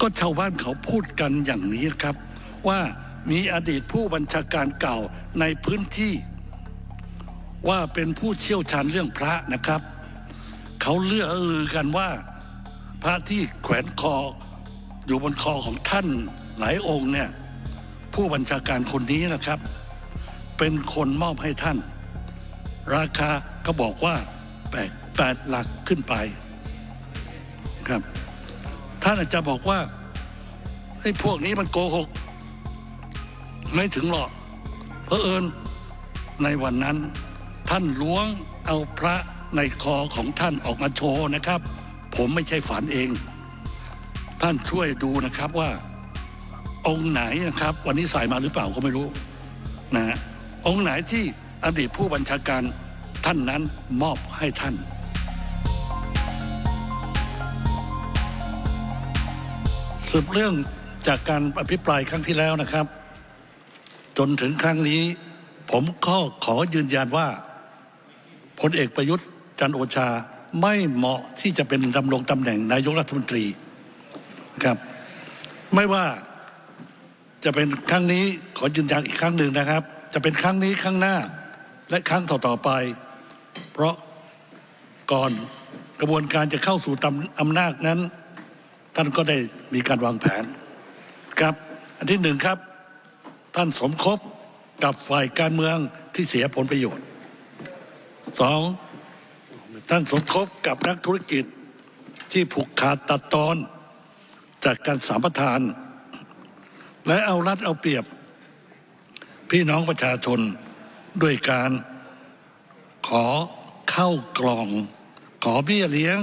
ก็ชาวบ้านเขาพูดกันอย่างนี้ครับ ว่ามีอดีตผู้บัญชาการเก่าในพื้นที่ ว่าเป็นผู้เชี่ยวชาญเรื่องพระนะครับ เขาเลือลือกันว่า พระที่แขวนคออยู่บนคอของท่านหลายองค์เนี่ยผู้บัญชาการคนนี้นะครับ เป็นคนมอบให้ท่าน ราคาก็บอกว่าแปดแปดหลักขึ้นไปครับ ท่านอาจจะบอกว่าไอ้พวกนี้มันโกหก ไม่ถึงหรอกเพอเอิญในวันนั้น ท่านล้วงเอาพระในคอของท่านออกมาโชว์นะครับ ผมไม่ใช่ฝันเอง ท่านช่วยดูนะครับว่า องค์ไหนนะครับ วันนี้ใส่มาหรือเปล่าก็ไม่รู้นะฮะองค์ไหนที่อดีตผู้บัญชาการท่านนั้นมอบให้ท่าน สืบเรื่องจากการอภิปรายครั้งที่แล้วนะครับ จนถึงครั้งนี้ ผมก็ขอยืนยันว่าพลเอกประยุทธ์จันโอชาไม่เหมาะที่จะเป็นดำรงตำแหน่งนายกรัฐมนตรีครับ ไม่ว่าจะเป็นครั้งนี้ขอยืนยันอีกครั้งหนึ่งนะครับ จะเป็นครั้งนี้ครั้งหน้าและครั้งต่อๆไป เพราะก่อนกระบวนการจะเข้าสู่ตำอำนาจนั้น ท่านก็ได้มีการวางแผนครับ อันที่หนึ่งครับ ท่านสมคบกับฝ่ายการเมืองที่เสียผลประโยชน์สองท่านสมคบกับนักธุรกิจที่ผูกขาดตัดตอน จากการสามประทาน และเอารัดเอาเปรียบ พี่น้องประชาชนด้วยการขอเข้ากล่อง ขอเบี้ยเลี้ยง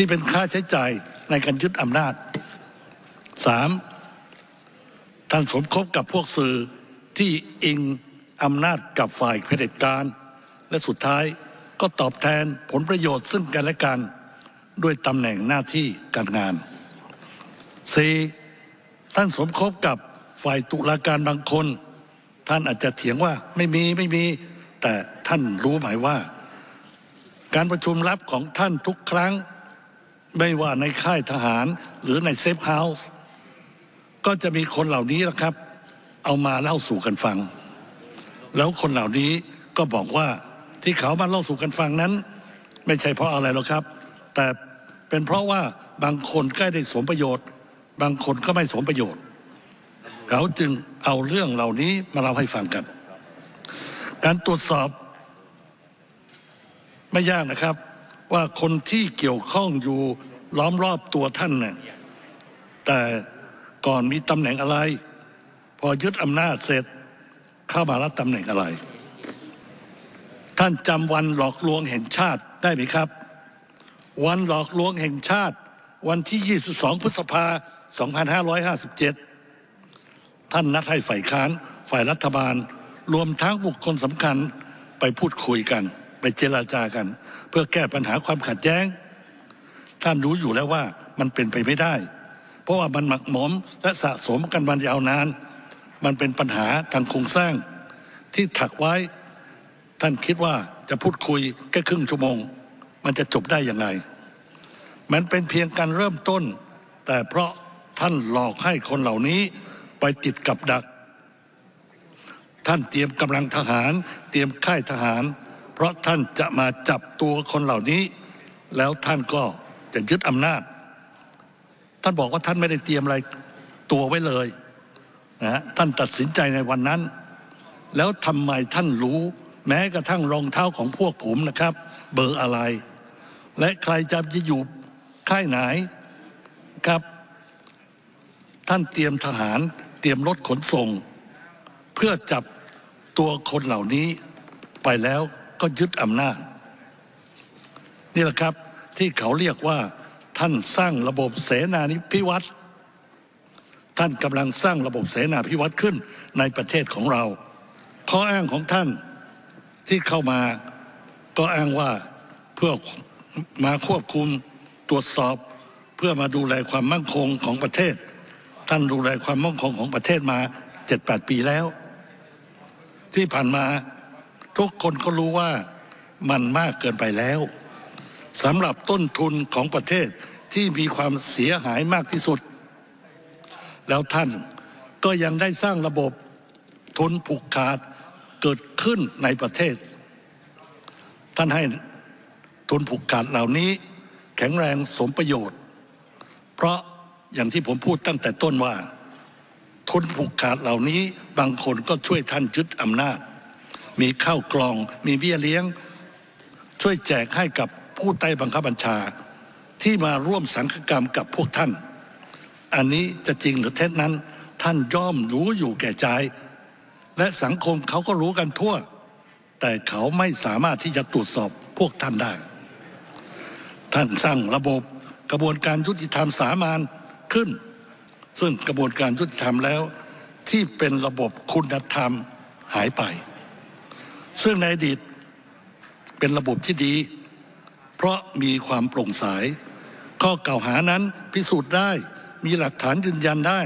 ที่เป็นค่าใช้จ่ายในการยึดอำนาจสามท่านสมคบกับพวกสื่อที่อิงอำนาจกับฝ่ายเผด็จการ และสุดท้ายก็ตอบแทนผลประโยชน์ซึ่งกันและกันด้วยตำแหน่งหน้าที่การงานสี่ท่านสมคบกับฝ่ายตุลาการบางคน ท่านอาจจะเถียงว่าไม่มีไม่มี แต่ท่านรู้ไหมว่า การประชุมลับของท่านทุกครั้ง ไม่ว่าในค่ายทหารหรือในเซฟเฮาส์ก็จะมีคนเหล่านี้แหละครับ เอามาเล่าสู่กันฟัง แล้วคนเหล่านี้ก็บอกว่าที่เขามาเล่าสู่กันฟังนั้น ไม่ใช่เพราะอะไรหรอกครับ แต่เป็นเพราะว่าบางคนก็ได้สมประโยชน์ บางคนก็ไม่สมประโยชน์ เขาจึงเอาเรื่องเหล่านี้มาเล่าให้ฟังกัน การตรวจสอบไม่ยากนะครับ ว่าคนที่เกี่ยวข้องอยู่ล้อมรอบตัวท่านเนี่ยแต่ก่อนมีตำแหน่งอะไร พอยึดอำนาจเสร็จเข้ามารับตำแหน่งอะไร ท่านจำวันหลอกลวงแห่งชาติได้ไหมครับ วันหลอกลวงแห่งชาติ วันที่ 22 พฤษภา 2557 ท่านนัดให้ฝ่ายค้านฝ่ายรัฐบาล รวมทั้งบุคคลสำคัญไปพูดคุยกัน ไปเจราจากัน เพื่อแก้ปัญหาความขัดแย้ง ท่านรู้อยู่แล้วว่ามันเป็นไปไม่ได้ เพราะว่ามันหมักหมมและสะสมกันมายาวนาน มันเป็นปัญหาทางโครงสร้าง ที่ถักไว้ ท่านคิดว่าจะพูดคุยแค่ครึ่งชั่วโมง มันจะจบได้ยังไงมันเป็นเพียงการเริ่มต้น แต่เพราะท่านหลอกให้คนเหล่านี้ไปติดกับดัก ท่านเตรียมกำลังทหาร เตรียมค่ายทหาร เพราะท่านจะมาจับตัวคนเหล่านี้ แล้วท่านก็จะยึดอำนาจ ท่านบอกว่าท่านไม่ได้เตรียมอะไรตัวไว้เลยนะฮะท่านตัดสินใจในวันนั้น แล้วทำไมท่านรู้ แม้กระทั่งรองเท้าของพวกผมนะครับ เบอร์อะไร และใครจะอยู่ค่ายไหนครับ ท่านเตรียมทหารเตรียมรถขนส่ง เพื่อจับตัวคนเหล่านี้ไปแล้ว ก็ยึดอำนาจนี่แหละครับที่เขาเรียกว่าท่านสร้างระบบเสนานิพิวัตรท่านกำลังสร้างระบบเสนาพิวัตรขึ้นในประเทศของเรา ข้ออ้างของท่านที่เข้ามาก็อ้างว่าเพื่อมาควบคุมตรวจสอบ เพื่อมาดูแลความมั่นคงของประเทศ ท่านดูแลความมั่นคงของประเทศมาเจ็ดแปดปีแล้ว ที่ผ่านมา ทุกคนก็รู้ว่ามันมากเกินไปแล้วสำหรับต้นทุนของประเทศที่มีความเสียหายมากที่สุด แล้วท่านก็ยังได้สร้างระบบทุนผูกขาดเกิดขึ้นในประเทศ ท่านให้ทุนผูกขาดเหล่านี้ แข็งแรงสมประโยชน์ เพราะอย่างที่ผมพูดตั้งแต่ต้นว่า ทุนผูกขาดเหล่านี้บางคนก็ช่วยท่านยึดอำนาจ มีข้าวกล่อง มีเบี้ยเลี้ยง ช่วยแจกให้กับผู้ใต้บังคับบัญชา ที่มาร่วมสังฆกรรมกับพวกท่าน อันนี้จะจริงหรือเท็จนั้น ท่านย่อมรู้อยู่แก่ใจ และสังคมเขาก็รู้กันทั่ว แต่เขาไม่สามารถที่จะตรวจสอบพวกท่านได้ ท่านสร้างระบบกระบวนการยุติธรรมสามานขึ้น ซึ่งกระบวนการยุติธรรมแล้ว ที่เป็นระบบคุณธรรมหายไป ซึ่งในอดีตเป็นระบบที่ดี เพราะมีความโปร่งใสข้อเก่าหานั้นพิสูจน์ได้มีหลักฐานยืนยันได้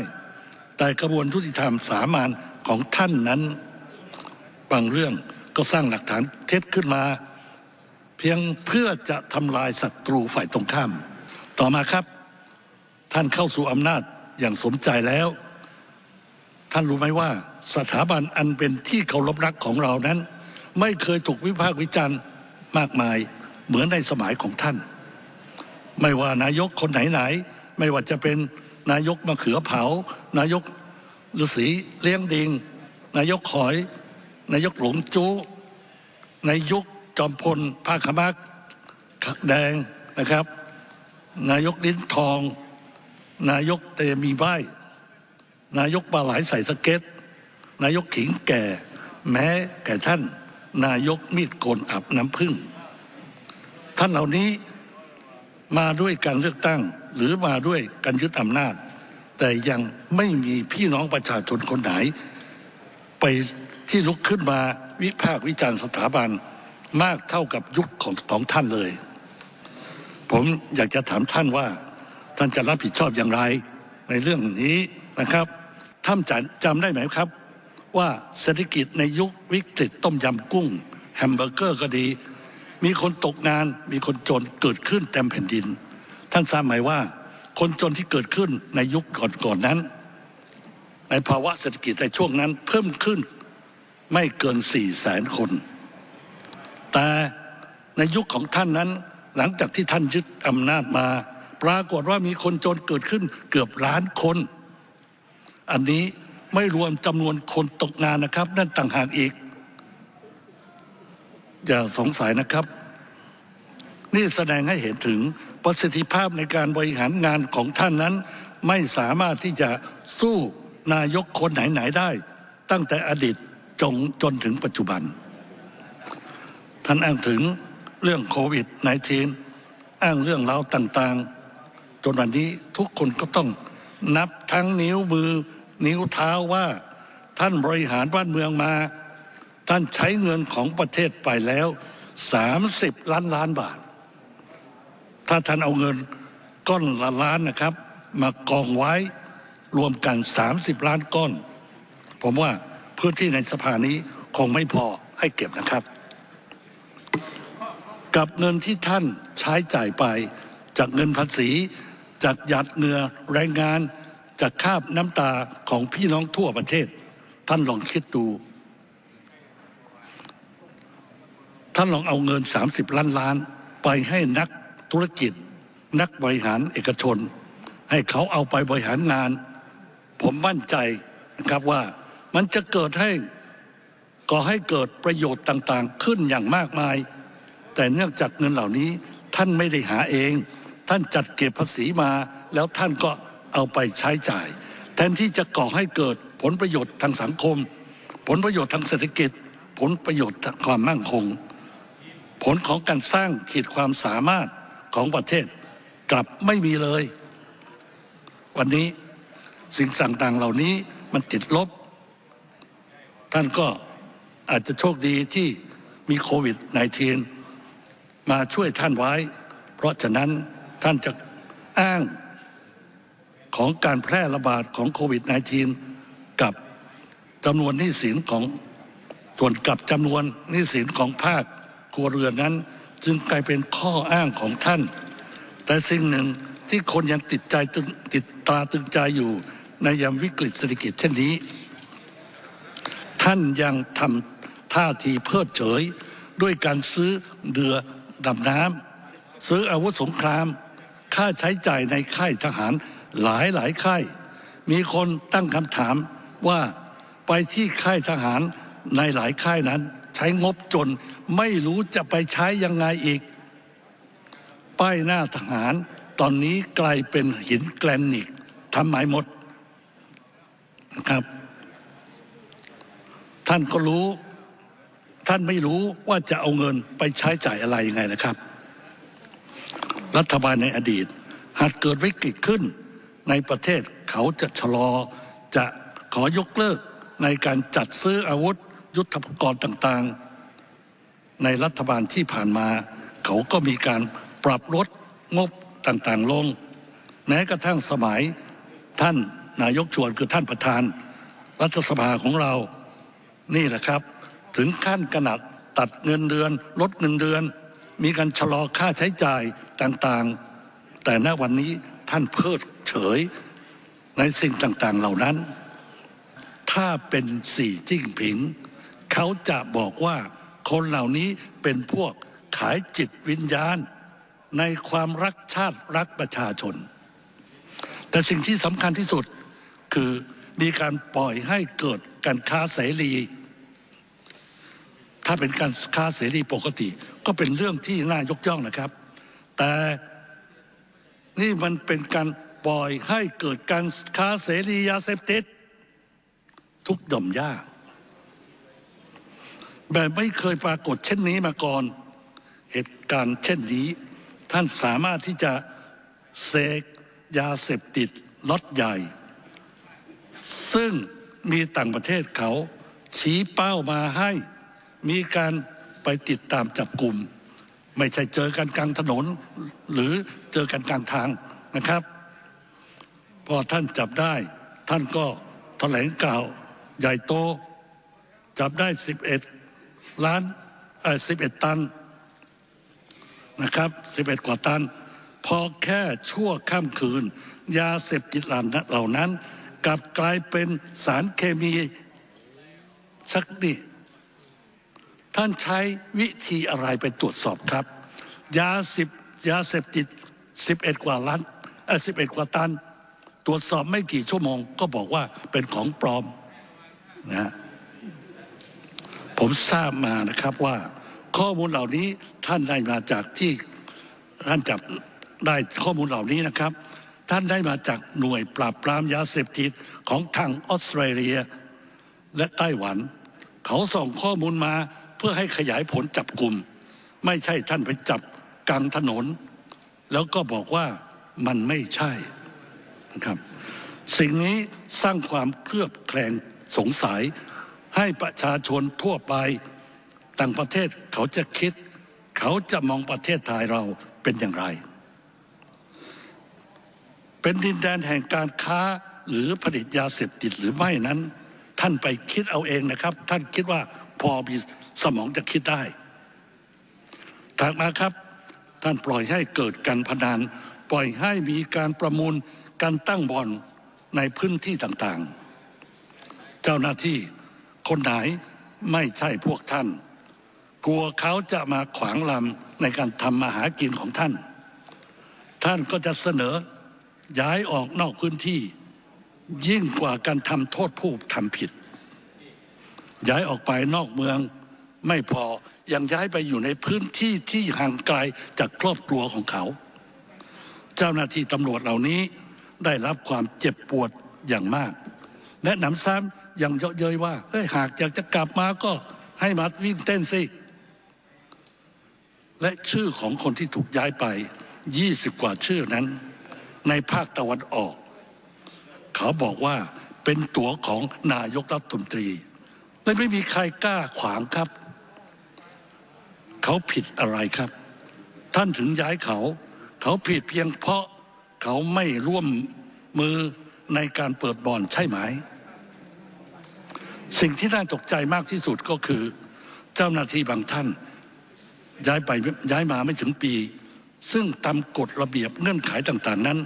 แต่กระบวนยุติธรรมสามานของท่านนั้น บางเรื่องก็สร้างหลักฐานเท็จขึ้นมา เพียงเพื่อจะทำลายศัตรูฝ่ายตรงข้าม ต่อมาครับ ท่านเข้าสู่อำนาจอย่างสมใจแล้ว ท่านรู้ไหมว่าสถาบันอันเป็นที่เคารพรักของเรานั้น ไม่เคยถูกวิพากษ์วิจารณ์มากมายเหมือนในสมัยของท่าน ไม่ว่านายกคนไหนๆไม่ว่าจะเป็นนายกมะเขือเผา นายกฤาษีเลี้ยงดิง นายกขอย นายกหลงจู้นายกจอมพลภาคมักขักแดงนะครับ นายกลิ้นทอง นายกเตมีใบนายกปลาไหลใส่สเก็ต นายกขิงแก่ แม้แก่ท่าน นายกมีดโกนอับน้ำพึ่ง ท่านเหล่านี้มาด้วยการเลือกตั้งหรือมาด้วยการยึดอำนาจ แต่ยังไม่มีพี่น้องประชาชนคนไหน ไปที่ลุกขึ้นมาวิพากษ์วิจารณ์สถาบันมากเท่ากับยุคของของท่านเลย ผมอยากจะถามท่านว่า ท่านจะรับผิดชอบอย่างไรในเรื่องนี้นะครับ ท่านจำจำได้ไหมครับ ว่าเศรษฐกิจในยุควิกฤตต้มยำกุ้ง แฮมเบอร์เกอร์ก็ดี มีคนตกงานมีคนจนเกิดขึ้นเต็มแผ่นดิน ท่านทราบไหมว่า คนจนที่เกิดขึ้นในยุคก่อนๆนนั้น ในภาวะเศรษฐกิจในช่วงนั้นเพิ่มขึ้นไม่เกินสี่แสนคน แต่ในยุคของท่านนั้น หลังจากที่ท่านยึดอำนาจมา ปรากฏว่ามีคนจนเกิดขึ้นเกือบล้านคน อันนี้ ไม่รวมจำนวนคนตกงานนะครับ นั่นต่างหากอีก อย่าสงสัยนะครับ นี่แสดงให้เห็นถึงประสิทธิภาพในการบริหารงานของท่านนั้น ไม่สามารถที่จะสู้นายกคนไหนๆได้ ตั้งแต่อดีตจงจนถึงปัจจุบัน ท่านอ้างถึงเรื่องโควิด -19 อ้างเรื่องราวต่างๆ จนวันนี้ทุกคนก็ต้องนับทั้งนิ้วมือ นิ้วเท้าว่าท่านบริหารบ้านเมืองมา ท่านใช้เงินของประเทศไปแล้ว30ล้านล้านบาท ถ้าท่านเอาเงินก้อนละล้านนะครับ มากองไว้รวมกัน30ล้านก้อน ผมว่าพื้นที่ในสภานี้คงไม่พอให้เก็บนะครับ กับเงินที่ท่านใช้จ่ายไปจากเงินภาษีจากหยัดเงื่อแรงงาน จากคาบน้ำตาของพี่น้องทั่วประเทศ ท่านลองคิดดู ท่านลองเอาเงิน30ล้านล้าน ไปให้นักธุรกิจ นักบริหารเอกชน ให้เขาเอาไปบริหารงาน ผมมั่นใจนะครับว่ามันจะเกิดให้ก่อให้เกิดประโยชน์ต่างๆ ขึ้นอย่างมากมาย แต่เนื่องจากเงินเหล่านี้ท่านไม่ได้หาเอง ท่านจัดเก็บภาษีมาแล้วท่านก็ เอาไปใช้จ่าย แทนที่จะก่อให้เกิดผลประโยชน์ทางสังคม ผลประโยชน์ทางเศรษฐกิจ ผลประโยชน์ทางความมั่นคง ผลของการสร้างขีดความสามารถของประเทศกลับไม่มีเลย วันนี้สิ่งต่างๆเหล่านี้มันติดลบ ท่านก็อาจจะโชคดีที่มีโควิด -19 มาช่วยท่านไว้ เพราะฉะนั้นท่านจะอ้าง ของการแพร่ระบาดของโควิด -19 กับจำนวนหนี้สินของส่วนกับจำนวนหนี้สินของภาคครัวเรือนนั้น จึงกลายเป็นข้ออ้างของท่าน แต่สิ่งหนึ่งที่คนยังติดใจตึงติดตาตึงใจอยู่ในยามวิกฤตเศรษฐกิจเช่นนี้ ท่านยังทำท่าทีเพิดเฉยด้วยการซื้อเรือดำน้ำซื้ออาวุธสงคราม ค่าใช้จ่ายในค่ายทหาร หลายหลายค่ายมีคนตั้งคำถามว่าไปที่ค่ายทหารในหลายค่ายนั้น ใช้งบจนไม่รู้จะไปใช้ยังไงอีก ป้ายหน้าทหารตอนนี้กลายเป็นหินแกรนิตทำหมายหมดนะครับ ท่านก็รู้ ท่านไม่รู้ว่าจะเอาเงินไปใช้จ่ายอะไรยังไงนะครับ รัฐบาลในอดีต หากเกิดวิกฤตขึ้น ในประเทศเขาจะชะลอจะขอยกเลิกในการจัดซื้ออาวุธยุทธปกรณ์ต่างๆ ในรัฐบาลที่ผ่านมา เขาก็มีการปรับลดงบต่างๆลง แม้กระทั่งสมัยท่านนายกชวนคือท่านประธาน รัฐสภาของเรานี่แหละครับ ถึงขั้นขนาดตัดเงินเดือน ลดเงินเดือน มีการชะลอค่าใช้จ่ายต่างๆ แต่ณวันนี้ท่านเพิด เฉยในสิ่งต่าง ๆ เหล่านั้น ถ้าเป็นสี่จิ้งผิง เขาจะบอกว่าคนเหล่านี้เป็นพวกขายจิตวิญญาณ ในความรักชาติรักประชาชน แต่สิ่งที่สำคัญที่สุดคือมีการปล่อยให้เกิดการค้าเสรี ถ้าเป็นการค้าเสรีปกติ ก็เป็นเรื่องที่น่ายกย่องนะครับ แต่นี่มันเป็นการ ปล่อยให้เกิดการค้าเสรียาเสพติดทุกหย่อมย่าแบบไม่เคยปรากฏเช่นนี้มาก่อน เหตุการณ์เช่นนี้ ท่านสามารถที่จะเสกยาเสพติดล็อตใหญ่ ซึ่งมีต่างประเทศเขา ชี้เป้ามาให้ มีการไปติดตามจับกลุ่ม ไม่ใช่เจอกันกลางถนน หรือเจอกันกลางทางนะครับ พอท่านจับได้ ท่านก็แถลงกล่าวใหญ่โต จับได้ 11 ล้านเออ11 ตันนะครับ 11 กว่าตัน พอแค่ชั่วข้ามคืน ยาเสพติดเหล่านั้น กลับกลายเป็นสารเคมีชักดิท่านใช้วิธีอะไรไปตรวจสอบครับ ยาสิบยาเสพติดสิบเอ็ดกว่าล้านเออสิบเอ็ดกว่าตัน ตรวจสอบไม่กี่ชั่วโมงก็บอกว่าเป็นของปลอมนะฮะผมทราบมานะครับว่า ข้อมูลเหล่านี้ท่านได้มาจากที่ท่านจับได้ข้อมูลเหล่านี้นะครับ ท่านได้มาจากหน่วยปราบปรามยาเสพติดของทางออสเตรเลีย และไต้หวัน เขาส่งข้อมูลมาเพื่อให้ขยายผลจับกลุ่ม ไม่ใช่ท่านไปจับกลางถนน แล้วก็บอกว่ามันไม่ใช่ นะครับ สิ่งนี้สร้างความเคลือบแคลงสงสัย ให้ประชาชนทั่วไปต่างประเทศเขาจะคิด เขาจะมองประเทศไทยเราเป็นอย่างไร เป็นดินแดนแห่งการค้าหรือผลิตยาเสพติดหรือไม่นั้น ท่านไปคิดเอาเองนะครับ ท่านคิดว่าพอมีสมองจะคิดได้ถัดมาครับ ท่านปล่อยให้เกิดการพนันปล่อยให้มีการประมูล การตั้งบ่อนในพื้นที่ต่างๆ เจ้าหน้าที่คนไหนไม่ใช่พวกท่าน กลัวเขาจะมาขวางลำในการทำมาหากินของท่าน ท่านก็จะเสนอย้ายออกนอกพื้นที่ ยิ่งกว่าการทำโทษผู้ทำผิด ย้ายออกไปนอกเมืองไม่พอยังย้ายไปอยู่ในพื้นที่ที่ห่างไกลจากครอบครัวของเขา เจ้าหน้าที่ตำรวจเหล่านี้ ได้รับความเจ็บปวดอย่างมาก และหนำซ้ำยังเยาะเย้ยว่าเฮ้ยหากอยากจะกลับมาก็ให้มาวิ่งเต้นสิและชื่อของคนที่ถูกย้ายไป 20 กว่าชื่อนั้น ในภาคตะวันออก เขาบอกว่าเป็นตัวของนายกรัฐมนตรีและไม่มีใครกล้าขวางครับ เขาผิดอะไรครับ ท่านถึงย้ายเขา เขาผิดเพียงเพราะ เขาไม่ร่วมมือในการเปิดบ่อนใช่ไหม สิ่งที่น่าตกใจมากที่สุดก็คือ เจ้าหน้าที่บางท่าน ย้ายไปย้ายมาไม่ถึงปี ซึ่งตามกฎระเบียบเงื่อนไขต่าง ๆ นั้น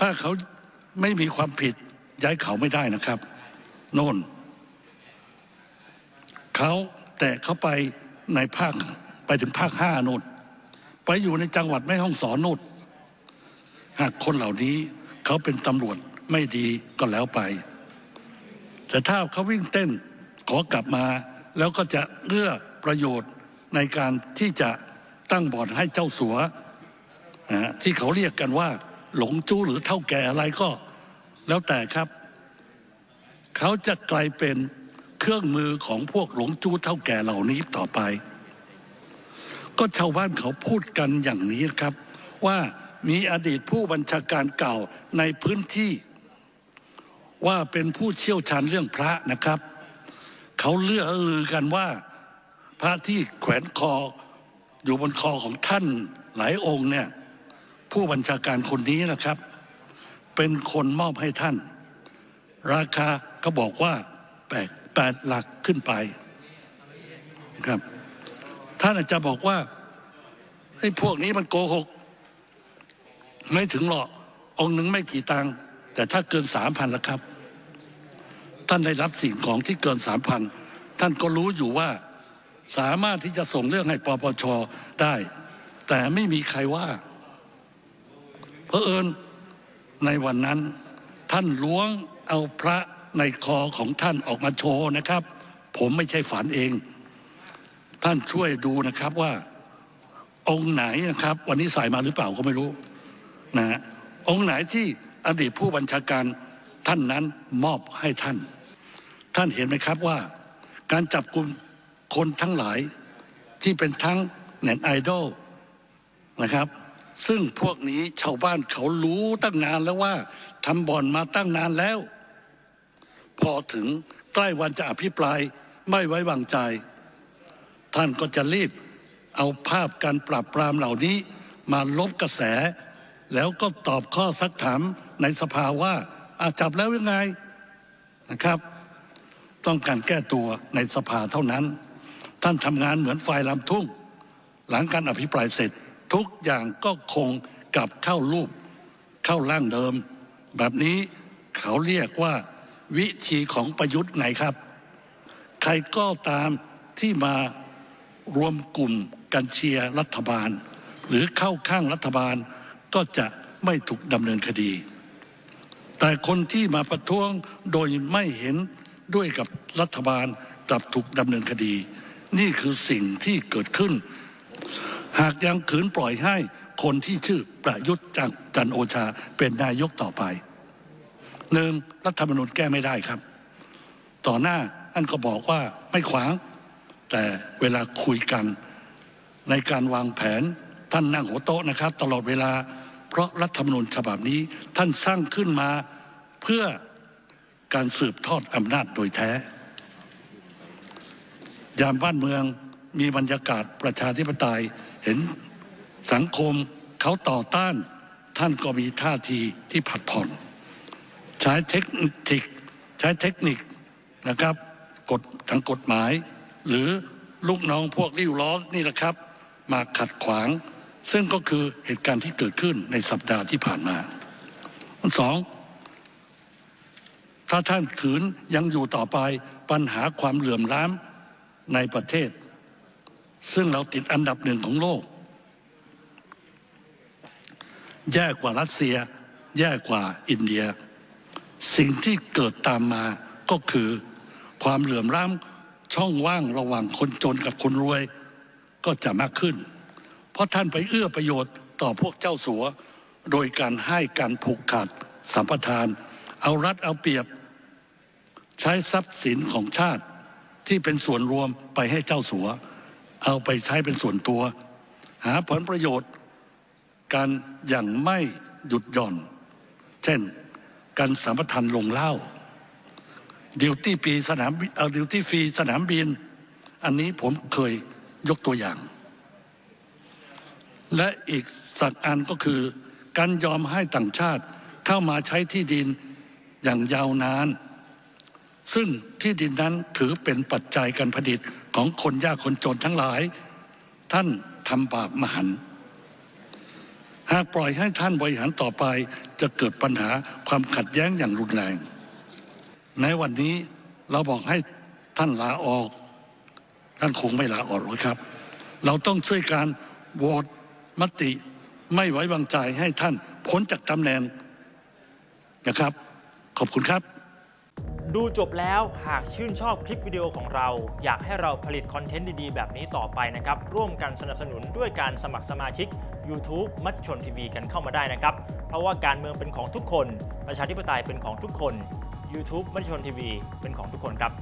ถ้าเขาไม่มีความผิดย้ายเขาไม่ได้นะครับ โน่น เขาแต่เขาไปในภาคไปถึงภาคห้าโน่นไปอยู่ในจังหวัดแม่ฮ่องสอนโน่น หากคนเหล่านี้เขาเป็นตำรวจไม่ดีก็แล้วไป แต่ถ้าเขาวิ่งเต้นขอกลับมาแล้วก็จะเอื้อประโยชน์ในการที่จะตั้งบ่อนให้เจ้าสัวนะที่เขาเรียกกันว่า หลงจู้หรือเท่าแก่อะไรก็ แล้วแต่ครับ เขาจะกลายเป็นเครื่องมือของพวกหลงจู้เท่าแก่เหล่านี้ต่อไป ก็ชาวบ้านเขาพูดกันอย่างนี้ครับ ว่า มีอดีตผู้บัญชาการเก่าในพื้นที่ ว่าเป็นผู้เชี่ยวชาญเรื่องพระนะครับ เขาเลือลือกันว่า พระที่แขวนคออยู่บนคอของท่านหลายองค์เนี่ย ผู้บัญชาการคนนี้นะครับ เป็นคนมอบให้ท่าน ราคาก็บอกว่าแปดแปดหลักขึ้นไปครับ ท่านอาจจะบอกว่าไอ้พวกนี้มันโกหก ไม่ถึงหรอกองค์หนึ่งไม่กี่ตังค์แต่ถ้าเกินสามพันแล้วครับ ท่านได้รับสิ่งของที่เกินสามพันท่านก็รู้อยู่ว่าสามารถที่จะส่งเรื่องให้ปปชได้ แต่ไม่มีใครว่า เพอเอิญในวันนั้น ท่านล้วงเอาพระในคอของท่านออกมาโชว์นะครับ ผมไม่ใช่ฝันเอง ท่านช่วยดูนะครับว่า องค์ไหนนะครับ วันนี้ใส่มาหรือเปล่าก็ไม่รู้ นะฮะองค์ไหนที่อดีตผู้บัญชาการท่านนั้นมอบให้ท่าน ท่านเห็นไหมครับว่า การจับกลุ่มคนทั้งหลายที่เป็นทั้งเน็ตไอดอลนะครับ ซึ่งพวกนี้ชาวบ้านเขารู้ตั้งนานแล้วว่าทำบ่อนมาตั้งนานแล้ว พอถึงใกล้วันจะอภิปรายไม่ไว้วางใจ ท่านก็จะรีบเอาภาพการปราบปรามเหล่านี้มาลบกระแส แล้วก็ตอบข้อซักถามในสภาว่าอาจับแล้วยังไงนะครับ ต้องการแก้ตัวในสภาเท่านั้น ท่านทำงานเหมือนไฟลำทุ่ง หลังการอภิปรายเสร็จ ทุกอย่างก็คงกลับเข้ารูปเข้าร่างเดิม แบบนี้เขาเรียกว่าวิธีของประยุทธ์ไงครับ ใครก็ตามที่มารวมกลุ่มกันเชียร์รัฐบาล หรือเข้าข้างรัฐบาล ก็จะไม่ถูกดำเนินคดี แต่คนที่มาประท้วงโดยไม่เห็นด้วยกับรัฐบาลกลับถูกดำเนินคดี นี่คือสิ่งที่เกิดขึ้น หากยังขืนปล่อยให้คนที่ชื่อประยุทธ์จันโอชาเป็นนายกต่อไปหนึ่งรัฐธรรมนูญแก้ไม่ได้ครับ ต่อหน้าอันก็บอกว่าไม่ขวาง แต่เวลาคุยกันในการวางแผนท่านนั่งหัวโต๊ะนะครับ ตลอดเวลา เพราะรัฐธรรมนูญฉบับนี้ท่านสร้างขึ้นมาเพื่อการสืบทอดอำนาจโดยแท้ ยามบ้านเมืองมีบรรยากาศประชาธิปไตยเห็นสังคมเขาต่อต้าน ท่านก็มีท่าทีที่ผัดผ่อน ใช้เทคนิคใช้เทคนิคนะครับกฎทางกฎหมาย หรือลูกน้องพวกริ้วล้อนี่แหละครับ มาขัดขวาง ซึ่งก็คือเหตุการณ์ที่เกิดขึ้นในสัปดาห์ที่ผ่านมาสองถ้าท่านขืนยังอยู่ต่อไปปัญหาความเหลื่อมล้ำในประเทศ ซึ่งเราติดอันดับหนึ่งของโลก แย่กว่ารัสเซีย แย่กว่าอินเดีย สิ่งที่เกิดตามมาก็คือ ความเหลื่อมล้ำช่องว่างระหว่างคนจนกับคนรวยก็จะมากขึ้น ราะท่านไปเอื้อประโยชน์ต่อพวกเจ้าสัว โดยการให้การผูกขาดสัมปทาน เอารัดเอาเปรียบ ใช้ทรัพย์สินของชาติที่เป็นส่วนรวมไปให้เจ้าสัว เอาไปใช้เป็นส่วนตัว หาผลประโยชน์ การอย่างไม่หยุดหย่อน เช่น การสัมปทานลงเหล้าดิวตี้ปีสนามเอาดิวตี้ฟรีสนามบิน อันนี้ผมเคยยกตัวอย่าง และอีกสักอันก็คือการยอมให้ต่างชาติเข้ามาใช้ที่ดินอย่างยาวนาน ซึ่งที่ดินนั้นถือเป็นปัจจัยการผลิตของคนยากคนจนทั้งหลาย ท่านทำบาปมหัน หากปล่อยให้ท่านบริหารต่อไปจะเกิดปัญหาความขัดแย้งอย่างรุนแรง ในวันนี้เราบอกให้ท่านลาออก ท่านคงไม่ลาออกหรอกครับ เราต้องช่วยการโหวต มติไม่ไว้วางใจให้ท่านพ้นจากตำแหน่งนะครับ ขอบคุณครับ ดูจบแล้วหากชื่นชอบคลิปวิดีโอของเรา อยากให้เราผลิตคอนเทนต์ดีๆ แบบนี้ต่อไปนะครับ ร่วมกันสนับสนุนด้วยการสมัครสมาชิก YouTube มัชชนทีวีกันเข้ามาได้นะครับ เพราะว่าการเมืองเป็นของทุกคน ประชาธิปไตยเป็นของทุกคน YouTube มัชชนทีวีเป็นของทุกคนครับ